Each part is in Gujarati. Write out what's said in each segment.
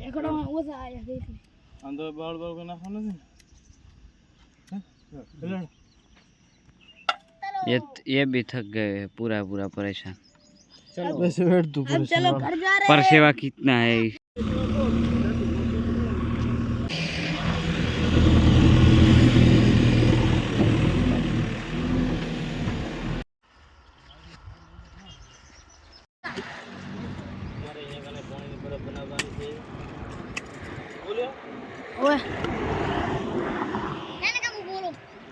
ટેકડોમાં ઓછા આયા છે એટલે. અંદર બાળ બાળ કોઈ નાખવાનું નથી ને? હે? લે. ये ये भी थक गए पूरा पूरा परेशान બસ વેડ તું अब चलो घर जा रहे पर सेवा कितना है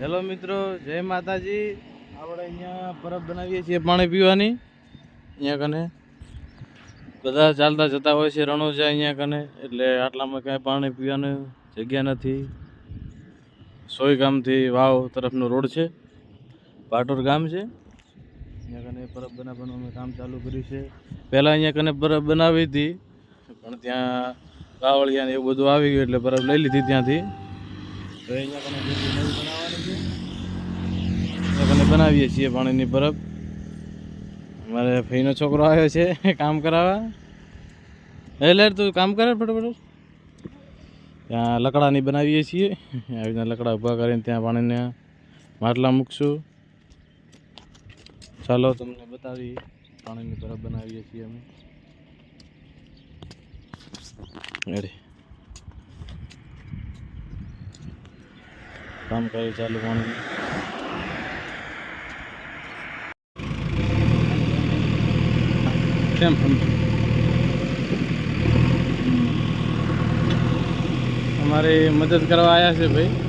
હેલો મિત્રો, જય માતાજી. આપણે અહીંયા પરબ બનાવીએ છીએ પાણી પીવાની. અહીંયા કને બધા ચાલતા જતા હોય છે, રણો છે અહીંયા કને, એટલે આટલામાં કાંઈ પાણી પીવાની જગ્યા નથી. સોય ગામથી વાવ તરફનો રોડ છે, પાટોર ગામ છે. અહીંયા કને પરબ બનાવવાનું અમે કામ ચાલુ કર્યું છે. પહેલાં અહીંયા કને પરબ બનાવી હતી, પણ ત્યાં કાવળિયા એવું બધું આવી ગયું એટલે બરફ લઈ લીધી ત્યાંથી. તો અહીંયા કને બનાવવાની છે. કને બનાવીએ છીએ પાણીની બરફ મારે ભાઈનો છોકરો આવ્યો છે કામ કરાવવા. એ લેર તું કામ કરે ફટાફટ. ત્યાં લકડાની બનાવીએ છીએ. આવી રીતના લકડા ઊભા કરીને ત્યાં પાણીને માટલા મૂકશું. ચાલો તમને બતાવીએ પાણીની બરફ બનાવીએ છીએ અમે. રેડી. કામ કર્યું ચાલુ પાણી. કેમ? અમારે મદદ કરવા આવ્યા છે ભાઈ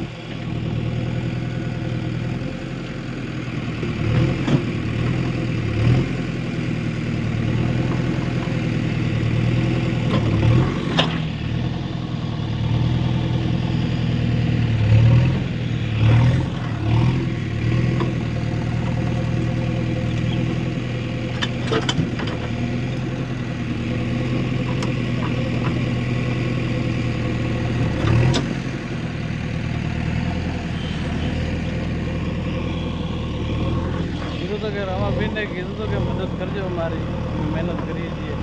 કીધું કે રમાબેનને કીધું તો કે મદદ કરજો અમારી મહેનત કરીએ છીએ.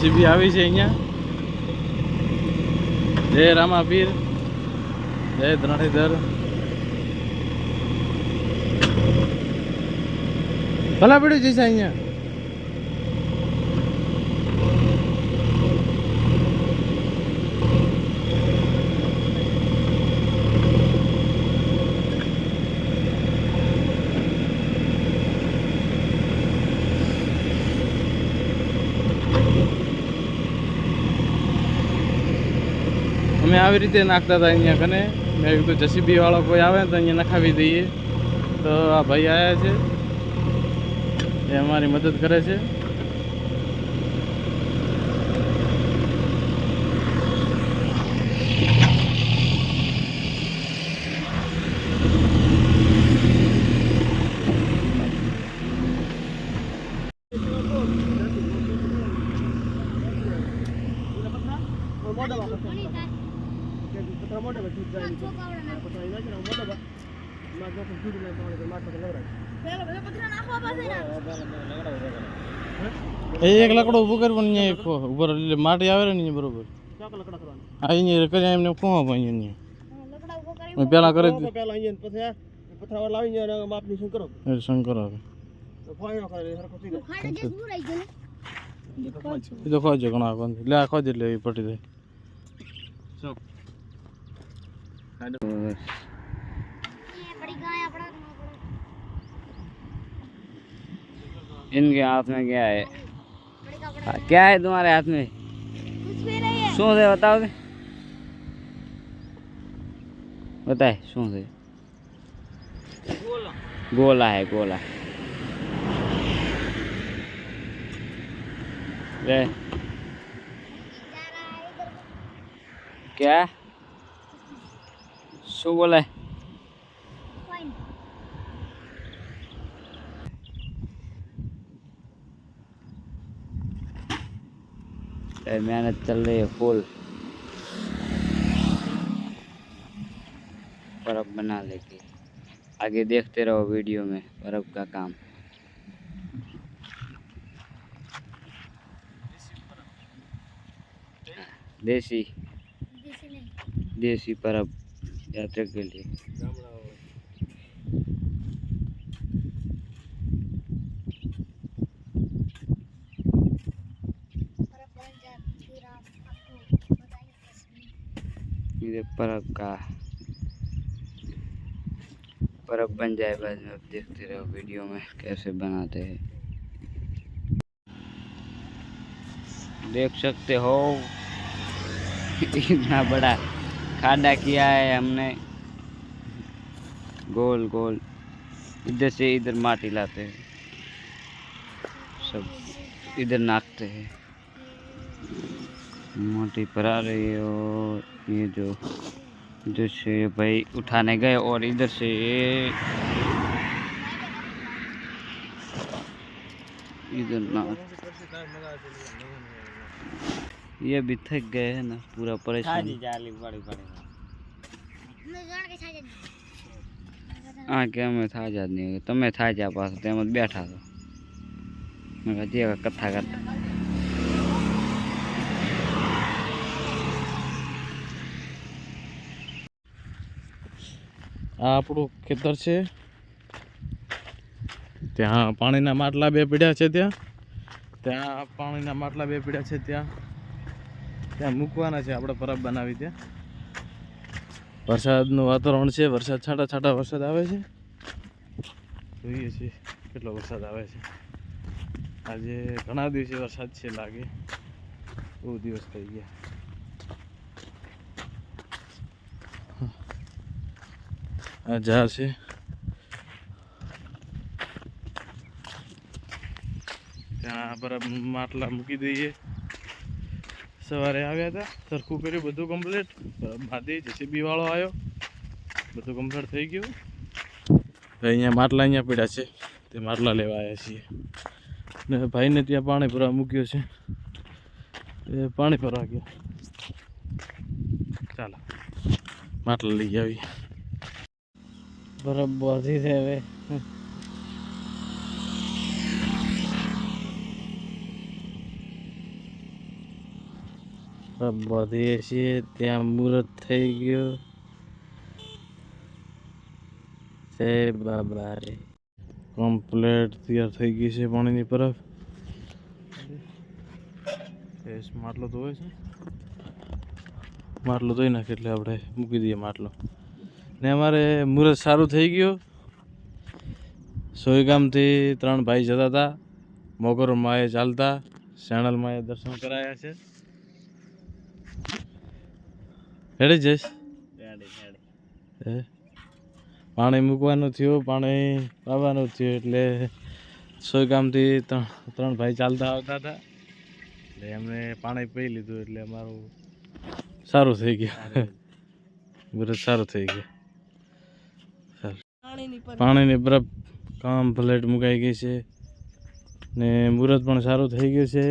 સીબી આવી છે અહીંયા. જય રામાભીર જય ધરણીધર ભલા પડ્યું છે અહીંયા? અમે આવી રીતે નાખતા હતા અહીંયા કને મેં કીધું જસીબી વાળો કોઈ આવે તો અહીંયા નખાવી દઈએ. તો આ ભાઈ આવ્યા છે. એ અમારી મદદ કરે છે. એ એક લકડો ઊભો કરવો પણ અહીંયા એક ઉપર એટલે માટી આવે ને અહીંયા બરોબર હા અહીંયા કરી એમને કોણ આપે અહીંયા લકડા ઊભો કરી મેં પહેલાં કરી દીધું પેલા અહીંયા પછી પથરાવા લાવીને માપની શું કરો એ શંકર આવે તો ફાઈનો કરે હરખો થઈ જાય ખાડે જે દૂર આવી ગયો એ તો ખોજો ઘણા લે આ ખોજ એટલે પટી દે ને પડી આપણા इनके हाथ में क्या है પડી ગયા हाँ, क्या है तुम्हारे हाथ में कुछ भी नहीं है શું છે બતાવો કે બતાય શું છે ગોલા હે ગોલા લે क्या શું બોલે Fine. ए, मेहनत चल रही है फुल बर्फ बना लेके आगे देखते रहो वीडियो में बर्फ का काम देसी This is देसी बर्फ यात्रा के लिए। पर बन जाए फिर आप आपको बताएँगे कैसे ये बर्फ़ का बर्फ़ बन जाए बाद में आप देखते रहो वीडियो में कैसे बनाते हैं। देख सकते हो, इतना बड़ा खाडा किया है हमने। गोल गोल। इधर से इधर माटी लाते हैं। सब इधर नाखते हैं। माटी भरा रही है और ये जो इधर से भाई उठाने गए और इधर से इधर ना ये भी थक गए हैं ना, पूरा परेशान। હા, કે અમે થાજા જ નહીં તમે થાજા પાછો, તેમ જ બેઠા છો. મેં જે કથા કરતા આ આપણું ખેતર છે. ત્યાં પાણીના માટલા બે પીડ્યા છે ત્યાં. ત્યાં પાણીના માટલા બે પીડ્યા છે ત્યાં. ત્યાં મૂકવાના છે, આપણે પરબ બનાવી ત્યાં. વરસાદનું વાતાવરણ છે વરસાદ છાંટા છાંટા વરસાદ આવે છે. જોઈએ છીએ કેટલો વરસાદ આવે છે. આજે ઘણા દિવસે વરસાદ છે લાગે. બહુ દિવસ થઈ ગયા. આ ઝાડ છે. ત્યાં બરાબર માટલા મૂકી દઈએ. સવારે આવ્યા હતા. સરખું કર્યું, બધું કમ્પ્લીટ માદી, જેસીબી વાળો આવ્યો. બધું કમ્પ્લીટ થઈ ગયું. અહીંયા માટલા અહીંયા પડ્યા છે. તે માટલા લેવા આવ્યા છીએ. ને ભાઈને ત્યાં પાણી ભરવા મૂક્યો છે. એ પાણી ભરવા ગયો. ચાલો, માટલા લઈ આવી. બરાબર છે હવે. બધીએ છીએ ત્યાં મુહૂર્ત થઈ ગયો. જય બાબા રે કમ્પ્લેટ તૈયાર થઈ ગઈ છે પાણીની પરફ માટલો ધોવે છે. માટલો ધોઈ નાખે એટલે આપણે મૂકી દઈએ માટલો. ને અમારે મુહૂર્ત સારું થઈ ગયું. સોયગામથી ત્રણ ભાઈ જતા હતા. મોગર માએ ચાલતા. શેણલ માએ દર્શન કરાયા છે. હેડી જઈશ પાણી મૂકવાનું થયું પાણી પાવાનું થયું એટલે સોયગામથી ત્રણ ત્રણ ભાઈ ચાલતા આવતા હતા. એટલે એમને પાણી પી લીધું એટલે અમારું સારું થઈ ગયું. મુહૂર્ત સારું થઈ ગયું. પાણીની બરફ ફ્લેટ મુકાઈ ગઈ છે. ને મુહૂર્ત પણ સારું થઈ ગયું છે.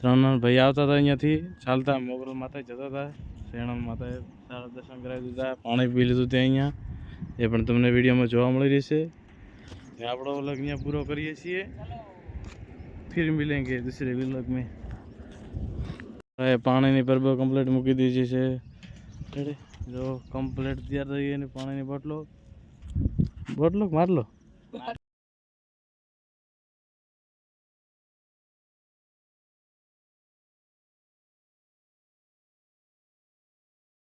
ત્રણ ત્રણ ભાઈ આવતા હતા અહીંયાથી ચાલતા મોગલ માતા જતા હતા. શેણલ માતાએ સારા દર્શન કરાવી દીધા પાણી પી લીધું ત્યાં અહીંયા. એ પણ તમને વિડીયોમાં જોવા મળી રહેશે. ત્યાં આપણો વ્લોગ અહીંયા પૂરો કરીએ છીએ. ફિર મિલેંગે દૂસરે વ્લોગ મેં પાણીની પરબો કમ્પ્લીટ મૂકી દીધી છે. જો કમ્પ્લીટ તૈયાર થઈ ગઈ પાણીની બોટલો બોટલો કે માટલો?